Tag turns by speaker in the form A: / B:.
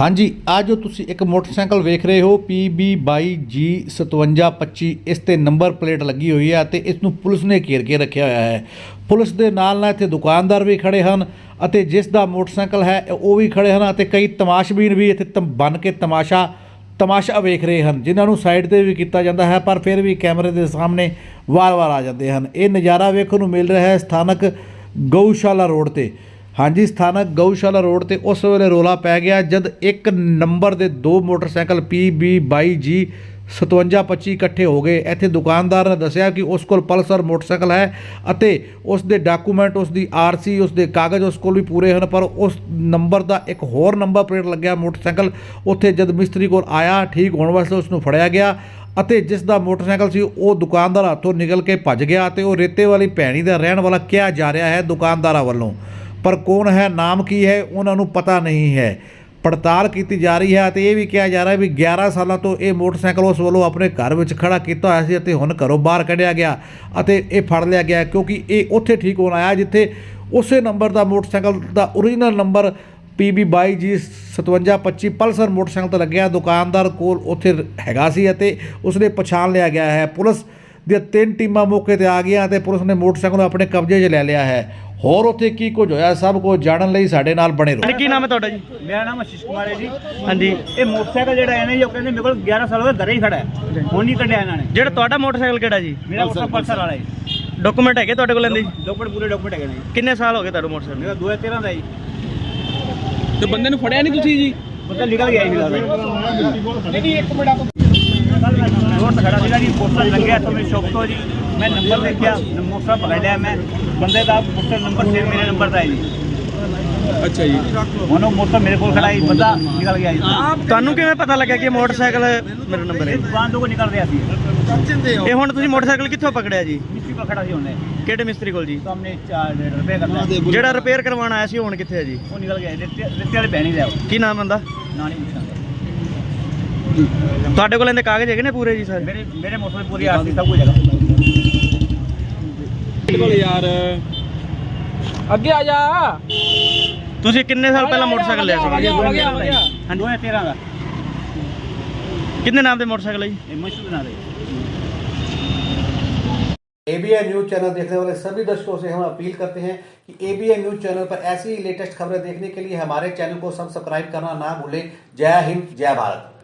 A: ਹਾਂਜੀ ਆ ਜੋ ਤੁਸੀਂ ਇੱਕ ਮੋਟਰਸਾਈਕਲ ਵੇਖ ਰਹੇ ਹੋ PB22G5725 ਇਸ ਤੇ ਨੰਬਰ ਪਲੇਟ ਲੱਗੀ ਹੋਈ ਹੈ ਅਤੇ ਇਸ ਨੂੰ ਪੁਲਿਸ ਨੇ ਘੇਰ ਕੇ ਰੱਖਿਆ ਹੋਇਆ ਹੈ। ਪੁਲਿਸ ਦੇ ਨਾਲ ਨਾਲ ਇੱਥੇ ਦੁਕਾਨਦਾਰ ਵੀ ਖੜੇ ਹਨ ਅਤੇ ਜਿਸ ਦਾ ਮੋਟਰਸਾਈਕਲ ਹੈ, ਉਹ ਵੀ ਖੜੇ ਹਨ ਅਤੇ ਕਈ ਤਮਾਸ਼ਬੀਨ ਵੀ ਇੱਥੇ ਤਮ- ਬਣ ਕੇ ਤਮਾਸ਼ਾ ਤਮਾਸ਼ਾ ਵੇਖ ਰਹੇ ਹਨ, ਜਿਨ੍ਹਾਂ ਨੂੰ ਸਾਈਡ ਤੇ ਵੀ ਕੀਤਾ ਜਾਂਦਾ ਹੈ, ਪਰ ਫਿਰ ਵੀ ਕੈਮਰੇ ਦੇ ਸਾਹਮਣੇ ਵਾਰ-ਵਾਰ ਆ ਜਾਂਦੇ ਹਨ। ਇਹ ਨਜ਼ਾਰਾ ਵੇਖਣ ਨੂੰ ਮਿਲ ਰਿਹਾ ਹੈ ਸਥਾਨਕ ਗਊਸ਼ਾਲਾ ਰੋਡ ਤੇ। ਹਾਂਜੀ, ਸਥਾਨਕ ਗਊਸ਼ਾਲਾ ਰੋਡ ਤੇ ਉਸ ਵੇਲੇ ਰੋਲਾ ਪੈ ਗਿਆ ਜਦ ਇੱਕ ਨੰਬਰ ਦੇ ਦੋ ਮੋਟਰਸਾਈਕਲ PB22G 5725 ਇਕੱਠੇ ਹੋ ਗਏ। ਇੱਥੇ ਦੁਕਾਨਦਾਰ ਨੇ ਦੱਸਿਆ ਕਿ ਉਸ ਕੋਲ ਪਲਸਰ ਮੋਟਰਸਾਈਕਲ ਹੈ ਅਤੇ ਉਸ ਦੇ ਡਾਕੂਮੈਂਟ, ਉਸ ਦੀ ਆਰਸੀ ਉਸ ਦੇ ਕਾਗਜ਼ ਉਸ ਕੋਲ ਵੀ ਪੂਰੇ ਹਨ, ਪਰ ਉਸ ਨੰਬਰ ਦਾ ਇੱਕ ਹੋਰ ਨੰਬਰ ਪਲੇਟ ਲੱਗਿਆ ਮੋਟਰਸਾਈਕਲ। ਉੱਥੇ ਜਦ ਮਿਸਤਰੀ ਕੋਲ ਆਇਆ, ਠੀਕ ਹੋਣ ਵਾਸਤੇ ਉਸ ਨੂੰ ਫੜਿਆ ਗਿਆ ਅਤੇ ਜਿਸ ਦਾ ਮੋਟਰਸਾਈਕਲ ਸੀ, ਉਹ ਦੁਕਾਨਦਾਰ ਹੱਥੋਂ ਨਿਕਲ ਕੇ ਭੱਜ ਗਿਆ ਤੇ ਉਹ ਰੇਤੇ ਵਾਲੀ ਭੈਣੀ ਦਾ ਰਹਿਣ ਵਾਲਾ ਕਿਹਾ ਜਾ ਰਿਹਾ ਹੈ ਦੁਕਾਨਦਾਰਾਂ ਵੱਲੋਂ। ਪਰ ਕੌਣ ਹੈ, ਨਾਮ ਕੀ ਹੈ, ਉਹਨਾਂ ਨੂੰ ਪਤਾ ਨਹੀਂ ਹੈ। ਪੜਤਾਲ ਕੀਤੀ ਜਾ ਰਹੀ ਹੈ ਅਤੇ ਇਹ ਵੀ ਕਿਹਾ ਜਾ ਰਿਹਾ ਵੀ 11 ਸਾਲਾਂ ਤੋਂ ਇਹ ਮੋਟਰਸਾਈਕਲ ਉਸ ਵੱਲੋਂ ਆਪਣੇ ਘਰ ਵਿੱਚ ਖੜਾ ਕੀਤਾ ਹੋਇਆ ਸੀ ਅਤੇ ਹੁਣ ਘਰੋਂ ਬਾਹਰ ਕੱਢਿਆ ਗਿਆ ਅਤੇ ਇਹ ਫੜ ਲਿਆ ਗਿਆ ਕਿਉਂਕਿ ਇਹ ਉੱਥੇ ਠੀਕ ਹੋਣ ਆਇਆ ਜਿੱਥੇ ਉਸੇ ਨੰਬਰ ਦਾ ਮੋਟਰਸਾਈਕਲ ਦਾ original number PB22G 5725 Pulsar motorcycle ਤੇ ਲੱਗਿਆ। ਦੁਕਾਨਦਾਰ ਕੋਲ ਉੱਥੇ ਹੈਗਾ ਸੀ ਅਤੇ ਉਸਨੇ ਪਛਾਣ ਲਿਆ ਗਿਆ ਹੈ। ਪੁਲਿਸ ਦੀਆਂ ਤਿੰਨ ਟੀਮਾਂ ਮੌਕੇ ਤੇ ਆ ਗਈਆਂ ਅਤੇ ਪੁਲਿਸ ਨੇ ਮੋਟਰਸਾਈਕਲ ਨੂੰ ਆਪਣੇ ਕਬਜ਼ੇ 'ਚ ਲੈ ਲਿਆ ਹੈ। ਹੋਰ ਉੱਥੇ ਕੀ ਕੁਝ ਹੋਇਆ? ਸਭ ਕੁਝ ਜਾਣਨ ਲਈ ਸਾਡੇ ਨਾਲ ਬਣੇ ਰਹੋ।
B: ਕੀ ਨਾਮ ਹੈ ਤੁਹਾਡਾ ਜੀ?
C: ਮੇਰਾ ਨਾਮ ਆਸ਼ੀਸ਼ ਕੁਮਾਰ ਹੈ ਜੀ।
B: ਹਾਂਜੀ।
C: ਇਹ ਮੋਟਰਸਾਈਕਲ ਜਿਹੜਾ ਹੈ ਨਾ ਜੀ ਉਹ ਕਹਿੰਦੇ ਮੇਰੇ ਕੋਲ 11 ਸਾਲ ਹੋ ਗਏ ਘਰੇ ਹੀ ਖੜਾ ਹੈ। ਹੁਣ ਨਹੀਂ ਕੱਢਿਆ ਇਹਨਾਂ ਨੇ।
B: ਜਿਹੜਾ ਤੁਹਾਡਾ ਮੋਟਰਸਾਈਕਲ ਕਿਹੜਾ ਜੀ?
C: ਮੇਰਾ ਮੋਟਰਸਾਈਕਲ ਪਲਸਰ ਵਾਲਾ ਹੈ
B: ਡਾਕੂਮੈਂਟ ਹੈਗੇ ਤੁਹਾਡੇ ਕੋਲ ਲੈਂਦੇ
C: ਡਾਕੂਮੈਂਟ ਪੂਰੇ ਡਾਕੂਮੈਂਟ ਹੈਗੇ ਨੇ ਜੀ।
B: ਕਿੰਨੇ ਸਾਲ ਹੋ ਗਏ ਤੁਹਾਨੂੰ ਮੋਟਰਸਾਈਕਲ
C: ਮੇਰਾ 2013 ਦਾ ਜੀ।
D: ਤੇ ਬੰਦੇ ਨੂੰ ਫੜਿਆ ਨਹੀਂ ਤੁਸੀਂ ਜੀ?
C: ਪਤਾ ਨਿਕਲ ਗਿਆ ਜੀ ਫਿਲਹਾਲ ਨਹੀਂ ਨਹੀਂ ਇੱਕ ਮਿੰਟ ਰੋਡ ਤੇ ਖੜਾ ਸੀਗਾ ਜੀ ਪੋਸਟਰ ਲੱਗਿਆ ਤਾਂ ਮੇਰੀ ਸ਼ੌਪ ਤੋਂ ਜੀ। ਮੈਂ ਨੰਬਰ ਦੇਖਿਆ ਮੋਟਰਸਾਈਕਲ ਪਕੜ ਲਿਆ ਮੈਂ। ਬੰਦੇ ਦਾ ਪੋਸਟਰ ਨੰਬਰ ਸੇਮ ਮੇਰੇ ਨੰਬਰ ਦਾ ਹੈ ਜੀ।
D: ਅੱਛਾ ਜੀ।
C: ਹੁਣ ਉਹ ਮੋਟਰ ਮੇਰੇ ਕੋਲ ਖੜਾ ਹੀ ਬੰਦਾ ਨਿਕਲ ਗਿਆ ਜੀ।
B: ਤੁਹਾਨੂੰ ਕਿਵੇਂ ਪਤਾ ਲੱਗਾ ਕਿ ਇਹ ਮੋਟਰਸਾਈਕਲ ਮੇਰਾ ਨੰਬਰ ਹੈ?
C: ਇਹ ਦੁਕਾਨ ਤੋਂ ਨਿਕਲ ਰਿਹਾ ਸੀ।
B: ਇਹ ਹੁਣ ਤੁਸੀਂ ਮੋਟਰਸਾਈਕਲ ਕਿੱਥੋਂ ਪਕੜਿਆ ਜੀ?
C: ਮਿਸਤਰੀ ਕੋਲ ਖੜਾ ਸੀ ਉਹਨੇ।
B: ਕਿਹੜੇ ਮਿਸਤਰੀ ਕੋਲ ਜੀ?
C: ਸਾਹਮਣੇ 4 ਰੁਪਏ ਕਰਦਾ
B: ਜਿਹੜਾ ਰਿਪੇਅਰ ਕਰਵਾਉਣ ਆਇਆ ਸੀ ਹੁਣ ਕਿੱਥੇ ਹੈ ਜੀ?
C: ਉਹ ਨਿਕਲ ਗਿਆ। ਰਿੱਤੇ ਵਾਲੇ ਬਹਿਣੀ ਦਾ ਉਹ।
B: ਕੀ ਨਾਮ ਬੰਦਾ
C: ਨਾਲ ਹੀ ਨਿਕਲ ਗਿਆ
B: ਤੁਹਾਡੇ ਕੋਲ ਇਹਦੇ ਕਾਗਜ਼ ਹੈਗੇ ਨੇ ਪੂਰੇ ਜੀ ਸਾਰੇ?
C: ਮੇਰੇ ਮੇਰੇ ਮੋਟਰ ਪੂਰੀ ਆਰਸੀ ਸਭ ਕੁਝ ਹੈਗਾ।
D: ਯਾਰ ਅੱਗੇ ਆ ਜਾ
B: ਤੁਸੀਂ ਕਿੰਨੇ ਸਾਲ ਪਹਿਲਾਂ ਮੋਟਰਸਾਈਕਲ ਲਿਆ ਸੀ
D: ਹੋ ਗਿਆ ਹੋ ਗਿਆ
C: ਹਾਂਜੀ 2013 ਦਾ
B: ਕਿੰਨੇ ਨਾਮ ਦੇ ਮੋਟਰਸਾਈਕਲ ਹੈ ਜੀ
C: ਇਹ ਮਸ਼ਹੂਰ ਨਾਲ ਹੈ
A: एबीएन न्यूज चैनल देखने वाले सभी दर्शकों से हम अपील करते हैं कि एबीएन न्यूज चैनल पर ऐसी ही लेटेस्ट खबरें देखने के लिए हमारे चैनल को सब्सक्राइब करना ना भूलें जय हिंद जय भारत